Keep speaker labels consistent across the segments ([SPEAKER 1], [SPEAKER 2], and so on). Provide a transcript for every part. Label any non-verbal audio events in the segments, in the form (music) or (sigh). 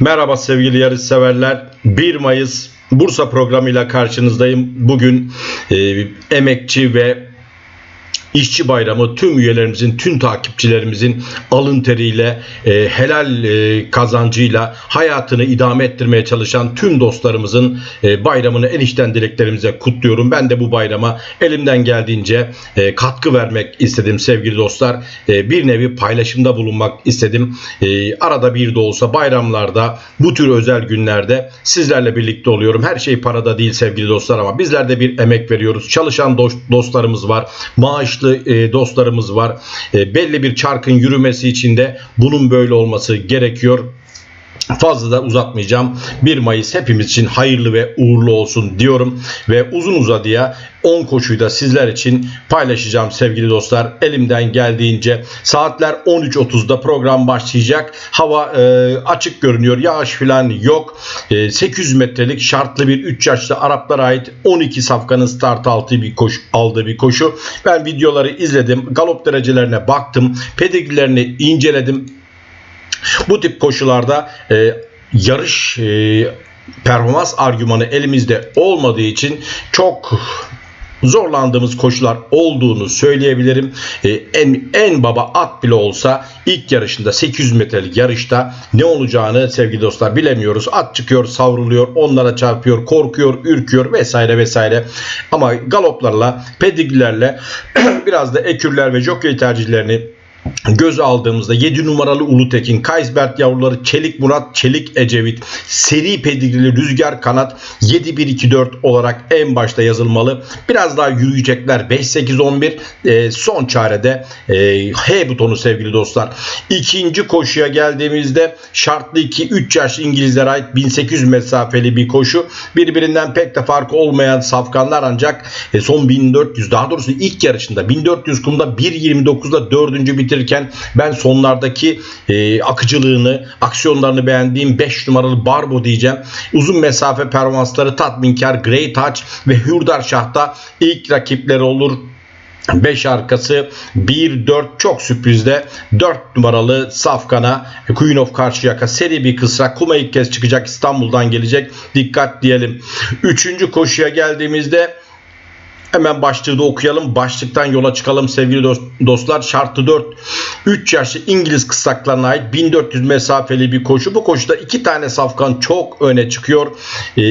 [SPEAKER 1] Merhaba sevgili yarış severler. 1 Mayıs Bursa programıyla karşınızdayım. Bugün e, emekçi ve İşçi Bayramı tüm üyelerimizin, tüm takipçilerimizin alın teriyle, e, helal e, kazancıyla hayatını idame ettirmeye çalışan tüm dostlarımızın e, bayramını en içten dileklerimize kutluyorum. Ben de bu bayrama elimden geldiğince e, katkı vermek istedim sevgili dostlar. E, bir nevi paylaşımda bulunmak istedim. E, arada bir de olsa bayramlarda, bu tür özel günlerde sizlerle birlikte oluyorum. Her şey parada değil sevgili dostlar ama bizler de bir emek veriyoruz. Çalışan dost- dostlarımız var. Maaşlı e, dostlarımız var. E, belli bir çarkın yürümesi için de bunun böyle olması gerekiyor. Fazla da uzatmayacağım. 1 Mayıs hepimiz için hayırlı ve uğurlu olsun diyorum. Ve uzun uzadıya 10 koşuyu da sizler için paylaşacağım sevgili dostlar. Elimden geldiğince saatler 13.30'da program başlayacak. Hava e, açık görünüyor. Yağış falan yok. E, 800 metrelik şartlı bir 3 yaşlı Araplara ait 12 safkanın start altı bir koşu, aldığı bir koşu. Ben videoları izledim. Galop derecelerine baktım. Pedigrilerini inceledim. Bu tip koşularda e, yarış e, performans argümanı elimizde olmadığı için çok zorlandığımız koşular olduğunu söyleyebilirim. E, en en baba at bile olsa ilk yarışında 800 metrelik yarışta ne olacağını sevgili dostlar bilemiyoruz. At çıkıyor, savruluyor, onlara çarpıyor, korkuyor, ürküyor vesaire vesaire. Ama galoplarla, pedigrilerle (clears throat) biraz da ekürler ve jockey tercihlerini göz aldığımızda 7 numaralı Ulutekin, Kaysbert yavruları Çelik Murat, Çelik Ecevit, seri pedigrili Rüzgar Kanat 7-1-2-4 olarak en başta yazılmalı. Biraz daha yürüyecekler 5-8-11 e, son çarede e, H butonu sevgili dostlar. İkinci koşuya geldiğimizde şartlı 2-3 yaşlı İngilizlere ait 1800 mesafeli bir koşu. Birbirinden pek de farkı olmayan safkanlar ancak e, son 1400 daha doğrusu ilk yarışında 1400 kumda 1.29'da dördüncü bitirirken ben sonlardaki e, akıcılığını, aksiyonlarını beğendiğim 5 numaralı Barbo diyeceğim. Uzun mesafe performansları tatminkar Grey Touch ve Hürdar Şah'ta ilk rakipleri olur. 5 arkası 1-4 çok sürprizde 4 numaralı Safkan'a Queen of Karşıyaka seri bir kısra Kuma ilk kez çıkacak İstanbul'dan gelecek dikkat diyelim. Üçüncü koşuya geldiğimizde Hemen başlığı da okuyalım. Başlıktan yola çıkalım sevgili dost- dostlar. Şartı 4. 3 yaşlı İngiliz kısaklarına ait 1400 mesafeli bir koşu. Bu koşuda iki tane safkan çok öne çıkıyor. Ee,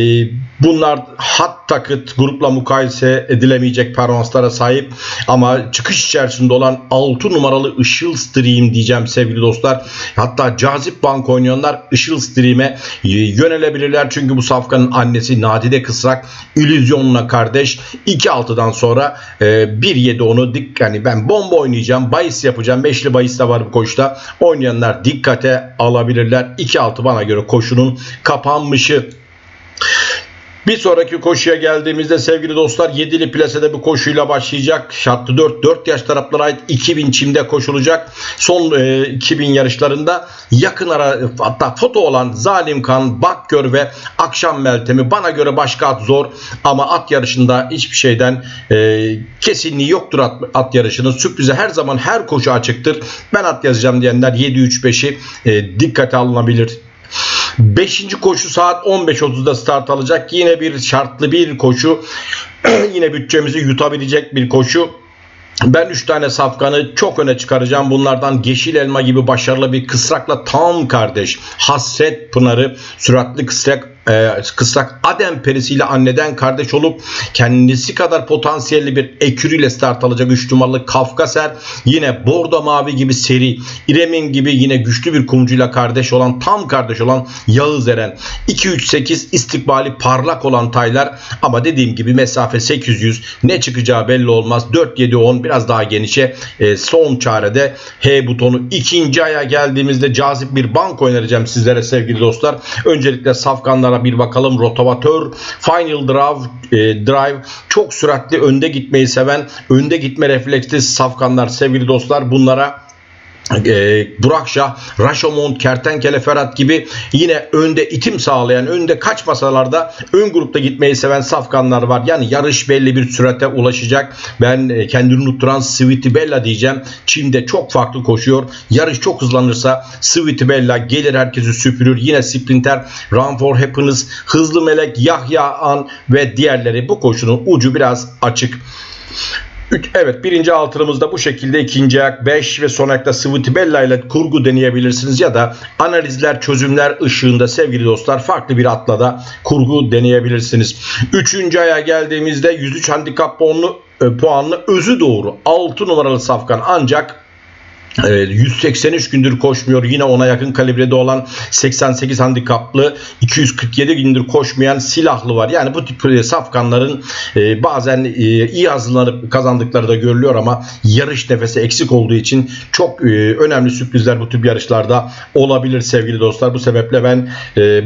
[SPEAKER 1] bunlar hat takıt grupla mukayese edilemeyecek performanslara sahip. Ama çıkış içerisinde olan 6 numaralı Işıl Stream diyeceğim sevgili dostlar. Hatta cazip bank oynayanlar Işıl Stream'e e, yönelebilirler. Çünkü bu safkanın annesi Nadide Kısrak İllüzyon'la kardeş 2-6'dan sonra e, 1-7 onu dik yani ben bomba oynayacağım. Bahis yapacağım. Beşli bahis de var bu koşuda. Oynayanlar dikkate alabilirler. 2-6 bana göre koşunun kapanmışı. Bir sonraki koşuya geldiğimizde sevgili dostlar 7'li plasede bu koşuyla başlayacak. Şartlı 4 4 yaş taraflara ait 2000 çimde koşulacak. Son e, 2000 yarışlarında yakın ara hatta foto olan Zalim Kan, Bakgör ve Akşam Meltemi bana göre başka at zor ama at yarışında hiçbir şeyden e, kesinliği yoktur at, at yarışının. Sürprize her zaman her koşu açıktır. Ben at yazacağım diyenler 7-3-5'i e, dikkate alınabilir. Beşinci koşu saat 15.30'da start alacak. Yine bir şartlı bir koşu. (clears throat) Yine bütçemizi yutabilecek bir koşu. Ben 3 tane safkanı çok öne çıkaracağım. Bunlardan Yeşil Elma gibi başarılı bir kısrakla tam kardeş. Hasret Pınarı, süratli kısrak e, kısrak Adem perisiyle anneden kardeş olup kendisi kadar potansiyelli bir ekürüyle start alacak 3 numaralı Kafkaser. Yine Bordo Mavi gibi seri. İrem'in gibi yine güçlü bir kumcuyla kardeş olan tam kardeş olan Yağız Eren. 2-3-8 istikbali parlak olan Taylar ama dediğim gibi mesafe 800 ne çıkacağı belli olmaz. 4-7-10 biraz daha genişe e, son çarede H butonu ikinci aya geldiğimizde cazip bir bank önereceğim sizlere sevgili dostlar. Öncelikle safkanlara bir bakalım. Rotavatör, Final Drive, e, Drive çok süratli önde gitmeyi seven, önde gitme refleksli safkanlar sevgili dostlar. Bunlara e, Burak Şah, Rashomon, Kertenkele Ferhat gibi yine önde itim sağlayan, önde kaç masalarda ön grupta gitmeyi seven safkanlar var. Yani yarış belli bir sürate ulaşacak. Ben e, kendini unutturan Sweetie Bella diyeceğim. Çim'de çok farklı koşuyor. Yarış çok hızlanırsa Sweetie Bella gelir herkesi süpürür. Yine Sprinter, Run for Happiness, Hızlı Melek, Yahya An ve diğerleri bu koşunun ucu biraz açık. Üç- Evet birinci altınımızda bu şekilde ikinci ayak 5 ve son ayakta Svitibella ile kurgu deneyebilirsiniz ya da analizler çözümler ışığında sevgili dostlar farklı bir atla da kurgu deneyebilirsiniz. Üçüncü aya geldiğimizde 103 handikap puanlı, e, puanlı özü doğru 6 numaralı safkan ancak 183 gündür koşmuyor. Yine ona yakın kalibrede olan 88 handikaplı 247 gündür koşmayan silahlı var. Yani bu tip e, safkanların e, bazen e, iyi hazırlanıp kazandıkları da görülüyor ama yarış nefesi eksik olduğu için çok önemli sürprizler bu tip yarışlarda olabilir sevgili dostlar. Bu sebeple ben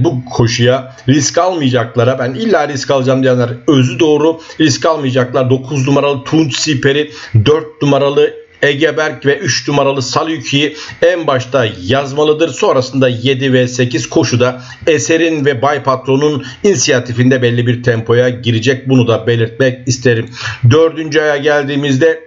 [SPEAKER 1] bu koşuya risk almayacaklara ben illa risk alacağım diyenler özü doğru risk almayacaklar. 9 numaralı Tunç Siperi 4 numaralı Egeberk ve 3 numaralı Salyuki'yi en başta yazmalıdır. Sonrasında 7 ve 8 koşuda Eser'in ve Bay Patron'un inisiyatifinde belli bir tempoya girecek. Bunu da belirtmek isterim. Dördüncü aya geldiğimizde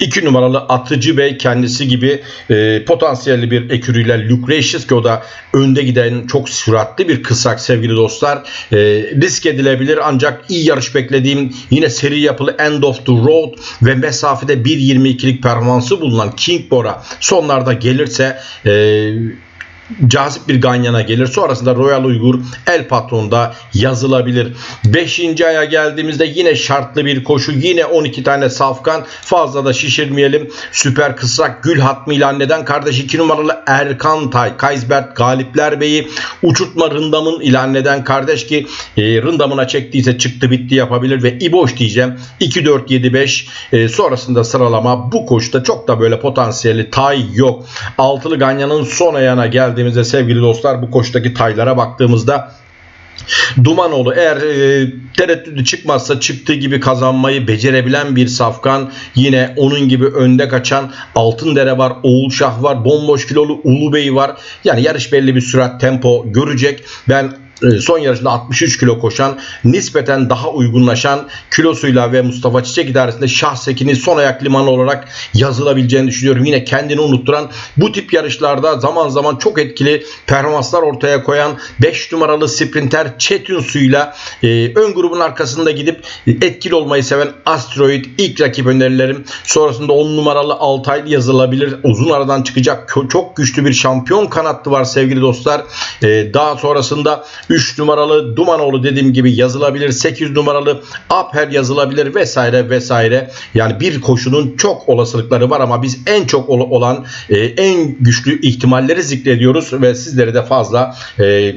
[SPEAKER 1] 2 numaralı Atıcı Bey kendisi gibi e, potansiyelli bir ekürüyle Lucretius ki o da önde giden çok süratli bir kısak sevgili dostlar. E, risk edilebilir ancak iyi yarış beklediğim yine seri yapılı End of the Road ve mesafede 1.22'lik performansı bulunan King Bora sonlarda gelirse e, cazip bir ganyana gelir. Sonrasında Royal Uygur El Patron'da yazılabilir. 5. aya geldiğimizde yine şartlı bir koşu. Yine 12 tane safkan. Fazla da şişirmeyelim. Süper kısrak Gül Hatmi ile neden kardeş 2 numaralı Erkan Tay, Kaysbert Galipler Bey'i uçurtma Rındam'ın ile neden kardeş ki e, Rındam'ına çektiyse çıktı bitti yapabilir ve İboş diyeceğim. 2 4 7 5 e, sonrasında sıralama bu koşuda çok da böyle potansiyeli tay yok. Altılı Ganyan'ın son ayağına geldiğimizde sevgili dostlar bu koşudaki taylara baktığımızda Dumanoğlu eğer e, tereddüdü çıkmazsa çıktığı gibi kazanmayı becerebilen bir safkan yine onun gibi önde kaçan Altındere var, Oğul Şah var, bomboş kilolu Ulu Bey var. Yani yarış belli bir sürat tempo görecek. Ben son yarışında 63 kilo koşan nispeten daha uygunlaşan kilosuyla ve Mustafa Çiçek idaresinde Şahsekin'in son ayak limanı olarak yazılabileceğini düşünüyorum. Yine kendini unutturan bu tip yarışlarda zaman zaman çok etkili performanslar ortaya koyan 5 numaralı sprinter Çetinsu'yla e, ön grubun arkasında gidip etkili olmayı seven Asteroid ilk rakip önerilerim. Sonrasında 10 numaralı Altay yazılabilir. Uzun aradan çıkacak çok güçlü bir şampiyon kanatlı var sevgili dostlar. E, daha sonrasında 3 numaralı Dumanoğlu dediğim gibi yazılabilir. 8 numaralı Apher yazılabilir vesaire vesaire. Yani bir koşunun çok olasılıkları var ama biz en çok ol- olan e, en güçlü ihtimalleri zikrediyoruz ve sizleri de fazla e,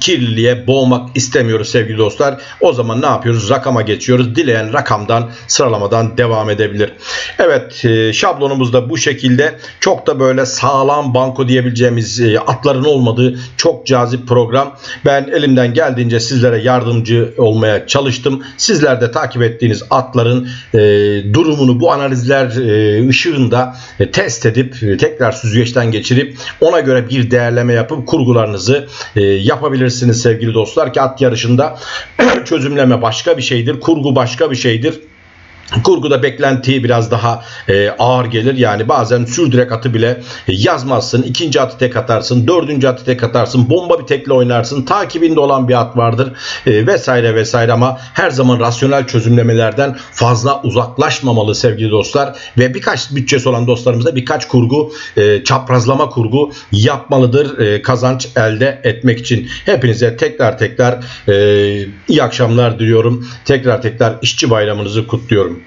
[SPEAKER 1] kirliliğe boğmak istemiyoruz sevgili dostlar. O zaman ne yapıyoruz? Rakama geçiyoruz. Dileyen rakamdan sıralamadan devam edebilir. Evet e, şablonumuz da bu şekilde. Çok da böyle sağlam banko diyebileceğimiz e, atların olmadığı çok cazip program. Ben elimden geldiğince sizlere yardımcı olmaya çalıştım. Sizler de takip ettiğiniz atların e, durumunu bu analizler ışığında test edip tekrar süzgeçten geçirip ona göre bir değerleme yapıp kurgularınızı e, yapabilirsiniz sevgili dostlar ki at yarışında (clears throat) çözümleme başka bir şeydir, kurgu başka bir şeydir. Kurguda beklenti biraz daha e, ağır gelir. Yani bazen sürdürek atı bile yazmazsın. ikinci atı tek atarsın. Dördüncü atı tek atarsın. Bomba bir tekle oynarsın. Takibinde olan bir at vardır. E, vesaire vesaire ama her zaman rasyonel çözümlemelerden fazla uzaklaşmamalı sevgili dostlar. Ve birkaç bütçesi olan dostlarımız birkaç kurgu, e, çaprazlama kurgu yapmalıdır. E, kazanç elde etmek için. Hepinize tekrar tekrar e, iyi akşamlar diliyorum. Tekrar tekrar işçi bayramınızı kutluyorum.